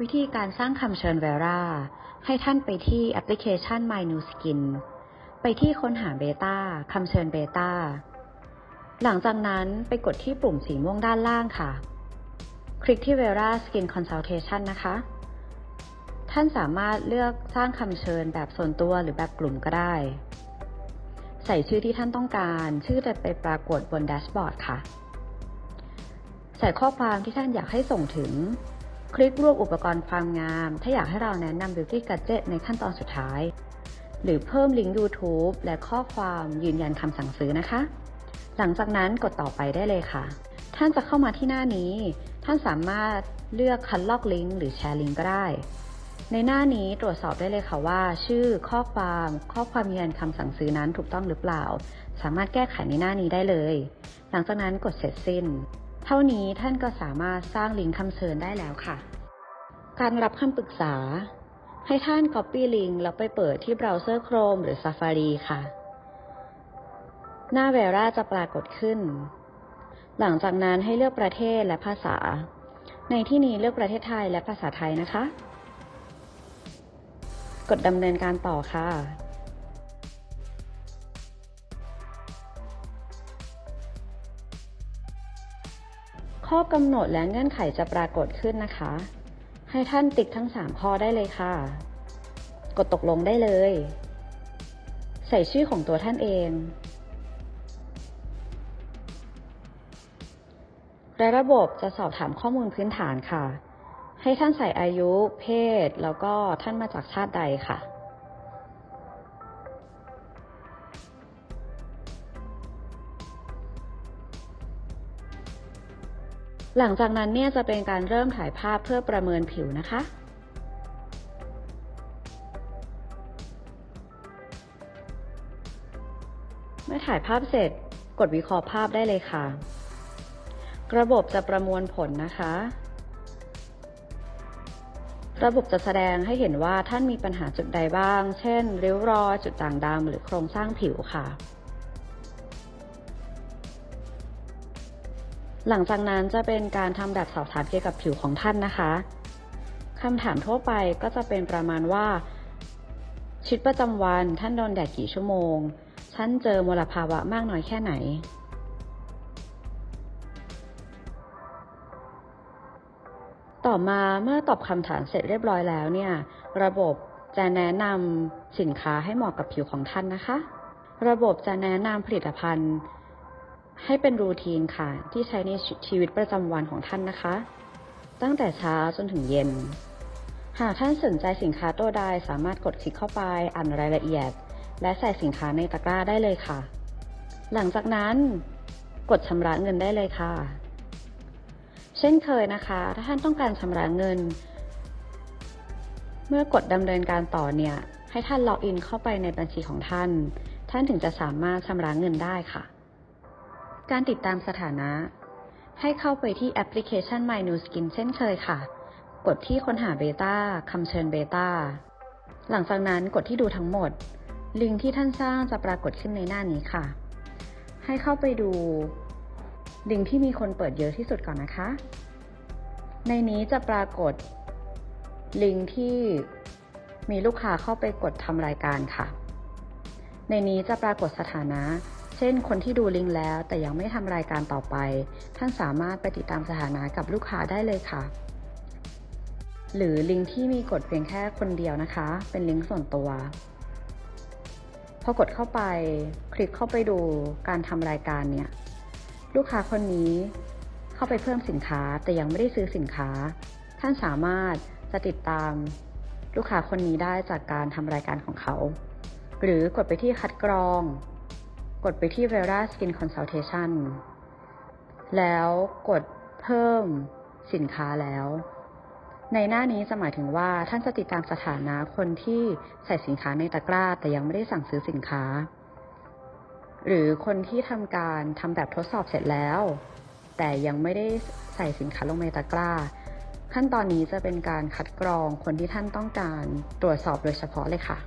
วิธีการสร้างคำเชิญเวราให้ท่านไปที่แอปพลิเคชัน My New Skin ไปที่ค้นหาเบต้าคำเชิญเบต้า หลังจากนั้นไปกดที่ปุ่มสีม่วงด้านล่างค่ะ คลิกที่ Vera Skin Consultation นะคะ ท่านสามารถเลือกสร้างคำเชิญแบบส่วนตัวหรือแบบกลุ่มก็ได้ ใส่ชื่อที่ท่านต้องการ ชื่อจะไปปรากฏบนแดชบอร์ดค่ะ ใส่ข้อความที่ท่านอยากให้ส่งถึง คลิกรวบอุปกรณ์ความงาม ถ้าอยากให้เราแนะนำ Beauty Gadget ในขั้นตอนสุดท้าย หรือเพิ่มลิงก์ YouTube และข้อความยืนยันคำสั่งซื้อนะคะ หลังจากนั้นกดต่อไปได้เลยค่ะ ท่านจะเข้ามาที่หน้านี้ ท่านสามารถเลือกคัดลอกลิงก์หรือแชร์ลิงก์ก็ได้ ในหน้านี้ตรวจสอบได้เลยค่ะว่า ชื่อข้อความ ข้อความยืนยันคำสั่งซื้อนั้นถูกต้องหรือเปล่า สามารถแก้ไขในหน้านี้ได้เลย หลังจากนั้นกดเสร็จสิ้น เท่านี้ท่านก็สามารถสร้างลิงก์คำเชิญได้แล้วค่ะ การรับคำปรึกษา ให้ท่าน Copy ลิงก์แล้วไปเปิดที่เบราว์เซอร์ Chrome หรือ Safari ค่ะ หน้า Vera จะปรากฏขึ้น หลังจากนั้นให้เลือกประเทศและภาษา ในที่นี้เลือกประเทศไทยและภาษาไทยนะคะ กดดำเนินการต่อค่ะ ข้อกำหนดและเงื่อนไขจะปรากฏขึ้นนะคะ ให้ท่านติ๊กทั้ง 3 ข้อได้เลยค่ะ กดตกลงได้เลย ใส่ชื่อของตัวท่านเอง และระบบจะสอบถามข้อมูลพื้นฐานค่ะ ให้ท่านใส่อายุ เพศ แล้วก็ท่านมาจากชาติใดค่ะ หลังจากนั้นเนี่ยจะเป็นการเริ่มถ่ายภาพเพื่อประเมินผิวนะคะ เมื่อถ่ายภาพเสร็จกดวิเคราะห์ภาพได้เลยค่ะ ระบบจะประมวลผลนะคะ ระบบจะแสดงให้เห็นว่าท่านมีปัญหาจุดใดบ้าง เช่น ริ้วรอย จุดด่างดำหรือโครงสร้างผิวค่ะ หลังจากนั้นจะเป็นการทำแบบสอบถามเกี่ยวกับผิวของท่านนะคะคำถามทั่วไปก็จะเป็นประมาณว่าชีวิตประจำวันท่านโดนแดดกี่ชั่วโมง ท่านเจอมลภาวะมากน้อยแค่ไหน ต่อมาเมื่อตอบคำถามเสร็จเรียบร้อยแล้วเนี่ย ระบบจะแนะนำสินค้าให้เหมาะกับผิวของท่านนะคะ ระบบจะแนะนำผลิตภัณฑ์ ให้เป็นรูทีนค่ะ ที่ใช้ในชีวิตประจำวันของท่านนะคะ ตั้งแต่เช้าจนถึงเย็น หากท่านสนใจสินค้าตัวใดสามารถกดคลิกเข้าไปอ่านรายละเอียด และใส่สินค้าในตะกร้าได้เลยค่ะ หลังจากนั้น กดชำระเงินได้เลยค่ะ เช่นเคยนะคะ ถ้าท่านต้องการชำระเงิน เมื่อกดดำเนินการต่อเนี่ย ให้ท่านล็อกอินเข้าไปในบัญชีของท่าน ท่านถึงจะสามารถชำระเงินได้ค่ะ การติดตามสถานะ ให้เข้าไปที่แอปพลิเคชัน My New Skin เช่นเคยค่ะ กดที่ค้นหาเบต้าคำเชิญเบต้า หลังจากนั้นกดที่ดูทั้งหมด ลิงก์ที่ท่านสร้างจะปรากฏขึ้นในหน้านี้ค่ะ ให้เข้าไปดู ลิงก์ที่มีคนเปิดเยอะที่สุดก่อนนะคะ ในนี้จะปรากฏ ลิงก์ที่มีลูกค้าเข้าไปกดทำรายการค่ะ ในนี้จะปรากฏสถานะ ช่น คนที่ดูลิงก์แล้วแต่ยังไม่ทำรายการต่อไป ท่านสามารถไปติดตามสถานะกับลูกค้าได้เลยค่ะ หรือลิงก์ที่มีกดเพียงแค่คนเดียวนะคะ เป็นลิงก์ส่วนตัว พอกดเข้าไป คลิกเข้าไปดูการทำรายการเนี่ย ลูกค้าคนนี้เข้าไปเพิ่มสินค้าแต่ยังไม่ได้ซื้อสินค้า ท่านสามารถจะติดตามลูกค้าคนนี้ได้จากการทำรายการของเขา หรือกดไปที่คัดกรอง กดไปที่ Vera Skin Consultation แล้วกดเพิ่มสินค้าแล้ว ในหน้านี้จะหมายถึงว่าท่านจะติดตามสถานะคนที่ใส่สินค้าในตะกร้า แต่ยังไม่ได้สั่งซื้อสินค้า หรือคนที่ทำการทำแบบทดสอบเสร็จแล้ว แต่ยังไม่ได้ใส่สินค้าลงในตะกร้า ขั้นตอนนี้จะเป็นการคัดกรองคนที่ท่านต้องการตรวจสอบโดยเฉพาะเลยค่ะ